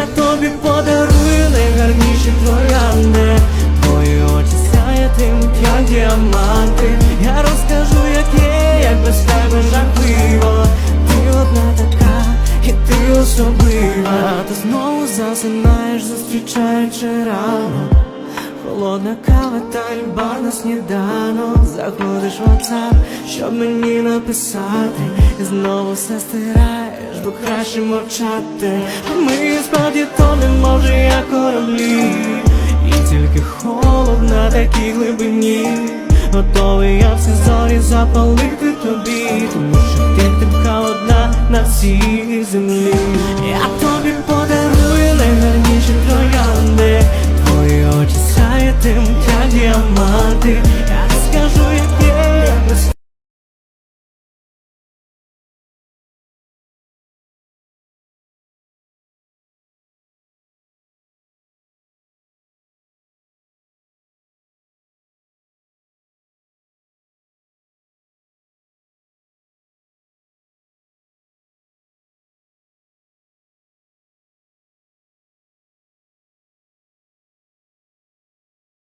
тобі подарую найгарніші троянди. Твої очі сяятимуть, як діаманти. Я розкажу, як є, як без тебе жахливо. Ти одна така, і ти особлива. Ти знову засинаєш, зустрічаючи рано Холодна кава та люба на сніданок. Заходиш в WhatsApp, щоб мені написати. І знову все стираєш, бо краще мовчати. Ми справді тонемо вже як кораблі. І тільки холод на такій глибині. Готовий я всі зорі запалити тобі. Тому що ти така одна на всіх моя мати, я скажу.